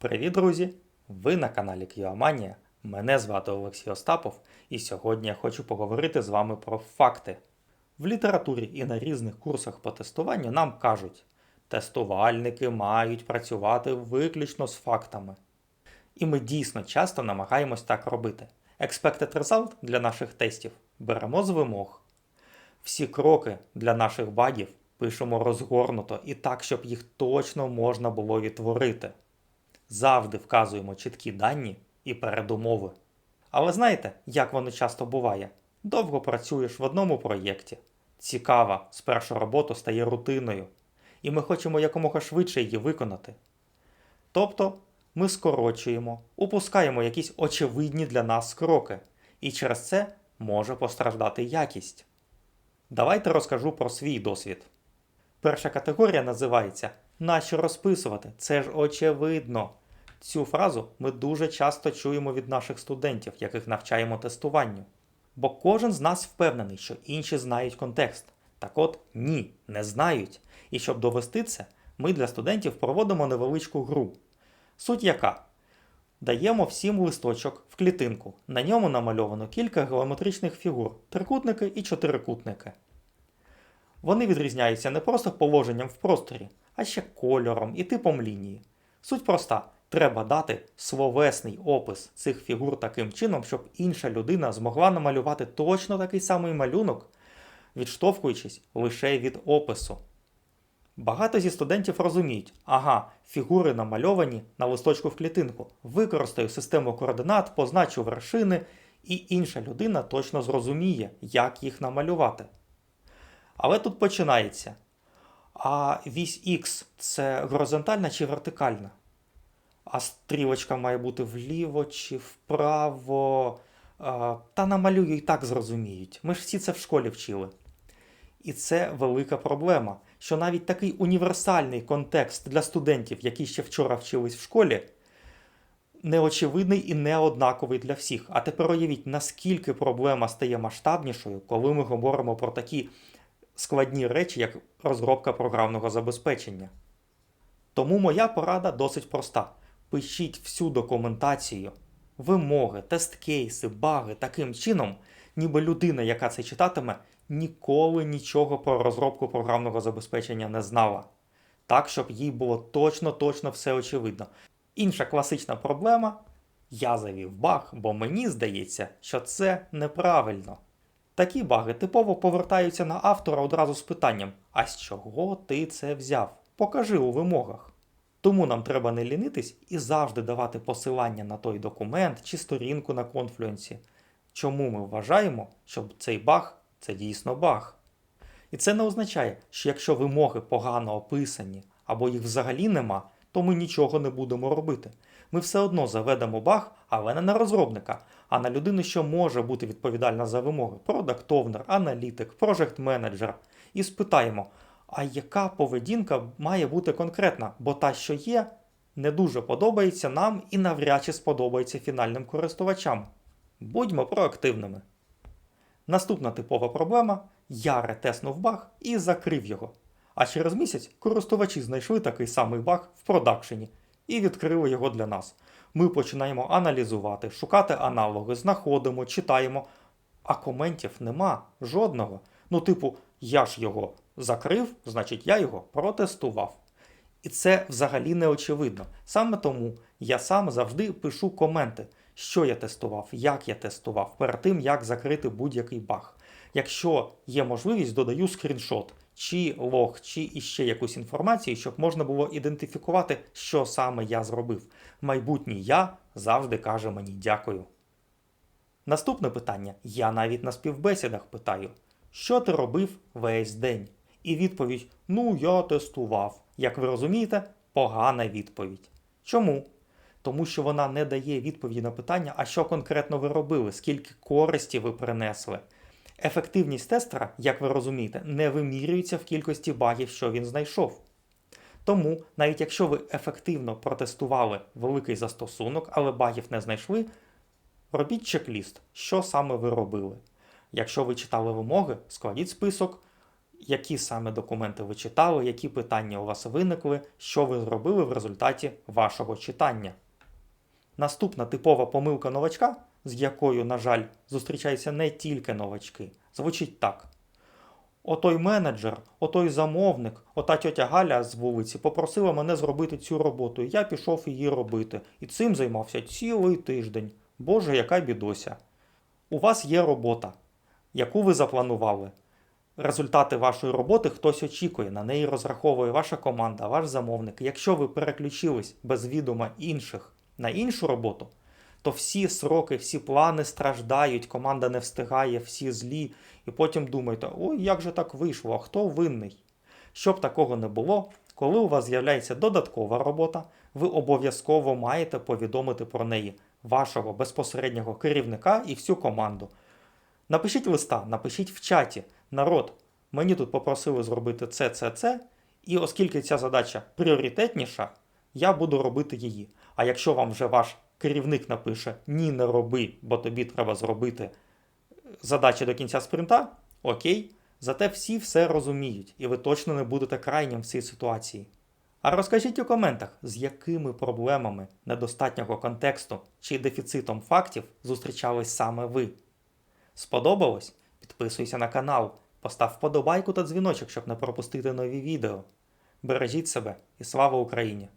Привіт, друзі! Ви на каналі Кіоманія. Мене звати Олексій Остапов, і сьогодні я хочу поговорити з вами про факти. В літературі і на різних курсах по тестуванню нам кажуть, тестувальники мають працювати виключно з фактами. І ми дійсно часто намагаємось так робити. Expected result для наших тестів беремо з вимог. Всі кроки для наших багів пишемо розгорнуто і так, щоб їх точно можна було відтворити. Завжди вказуємо чіткі дані і передумови. Але знаєте, як воно часто буває? Довго працюєш в одному проєкті. Цікава, спершу робота стає рутиною, і ми хочемо якомога швидше її виконати. Тобто ми скорочуємо, упускаємо якісь очевидні для нас кроки, і через це може постраждати якість. Давайте розкажу про свій досвід. Перша категорія називається Нащо розписувати? Це ж очевидно. Цю фразу ми дуже часто чуємо від наших студентів, яких навчаємо тестуванню. Бо кожен з нас впевнений, що інші знають контекст. Так от ні, не знають. І щоб довести це, ми для студентів проводимо невеличку гру. Суть яка? Даємо всім листочок в клітинку. На ньому намальовано кілька геометричних фігур трикутники і чотирикутники. Вони відрізняються не просто положенням в просторі, а ще кольором і типом лінії. Суть проста: треба дати словесний опис цих фігур таким чином, щоб інша людина змогла намалювати точно такий самий малюнок, відштовхуючись лише від опису. Багато зі студентів розуміють, ага, фігури намальовані на листочку в клітинку, використаю систему координат, позначу вершини, і інша людина точно зрозуміє, як їх намалювати. Але тут починається. А вісь Х це горизонтальна чи вертикальна? А стрілочка має бути вліво чи вправо. Та намалюю і так зрозуміють. Ми ж всі це в школі вчили. І це велика проблема, що навіть такий універсальний контекст для студентів, які ще вчора вчились в школі, неочевидний і неоднаковий для всіх. А тепер уявіть, наскільки проблема стає масштабнішою, коли ми говоримо про такі складні речі, як розробка програмного забезпечення. Тому моя порада досить проста: пишіть всю документацію, вимоги, тест-кейси, баги таким чином, ніби людина, яка це читатиме, ніколи нічого про розробку програмного забезпечення не знала. Так, щоб їй було точно-точно все очевидно. Інша класична проблема я завів баг, бо мені здається, що це неправильно. Такі баги типово повертаються на автора одразу з питанням: а з чого ти це взяв? Покажи у вимогах. Тому нам треба не лінитись і завжди давати посилання на той документ чи сторінку на конфлюенсі. Чому ми вважаємо, що цей баг це дійсно баг. І це не означає, що якщо вимоги погано описані або їх взагалі нема, то ми нічого не будемо робити. Ми все одно заведемо баг, але не на розробника, а на людину, що може бути відповідальна за вимоги: продакт овнер аналітик, project менеджер І спитаємо, а яка поведінка має бути конкретна, бо та, що є, не дуже подобається нам і навряд чи сподобається фінальним користувачам. Будьмо проактивними. Наступна типова проблема: я ретеснув баг і закрив його. А через місяць користувачі знайшли такий самий баг в продакшені і відкрили його для нас. Ми починаємо аналізувати, шукати аналоги, знаходимо, читаємо, а коментів нема жодного. Ну, типу, я ж його закрив, значить я його протестував. І це взагалі не очевидно. Саме тому я сам завжди пишу коменти, що я тестував, як я тестував, перед тим, як закрити будь-який баг. Якщо є можливість, додаю скріншот, чи лог, чи іще якусь інформацію, щоб можна було ідентифікувати, що саме я зробив. Майбутній я завжди каже мені дякую. Наступне питання: я навіть на співбесідах питаю, що ти робив весь день? І відповідь: Ну, я тестував. Як ви розумієте, погана відповідь. Чому? Тому що вона не дає відповіді на питання, а що конкретно ви робили, скільки користі ви принесли. Ефективність тестера, як ви розумієте, не вимірюється в кількості багів, що він знайшов. Тому, навіть якщо ви ефективно протестували великий застосунок, але багів не знайшли, робіть чек-ліст, що саме ви робили. Якщо ви читали вимоги, складіть список які саме документи ви читали, які питання у вас виникли, що ви зробили в результаті вашого читання. Наступна типова помилка новачка, з якою, на жаль, зустрічаються не тільки новачки, звучить так. Отой менеджер, отой замовник, ота тьотя Галя з вулиці попросила мене зробити цю роботу, і я пішов її робити. І цим займався цілий тиждень. Боже, яка бідося. У вас є робота, яку ви запланували. Результати вашої роботи хтось очікує, на неї розраховує ваша команда, ваш замовник. Якщо ви переключились без відома інших на іншу роботу, то всі сроки, всі плани страждають, команда не встигає, всі злі, і потім думаєте, ой, як же так вийшло, а хто винний? Щоб такого не було, коли у вас з'являється додаткова робота, ви обов'язково маєте повідомити про неї вашого безпосереднього керівника і всю команду. Напишіть листа, напишіть в чаті, народ, мені тут попросили зробити це, це, це, і оскільки ця задача пріоритетніша, я буду робити її. А якщо вам вже ваш керівник напише ні, не роби, бо тобі треба зробити задачі до кінця спринта, окей, зате всі все розуміють, і ви точно не будете крайнім в цій ситуації. А розкажіть у коментах, з якими проблемами недостатнього контексту чи дефіцитом фактів зустрічались саме ви. Сподобалось? Підписуйся на канал, постав вподобайку та дзвіночок, щоб не пропустити нові відео. Бережіть себе і слава Україні!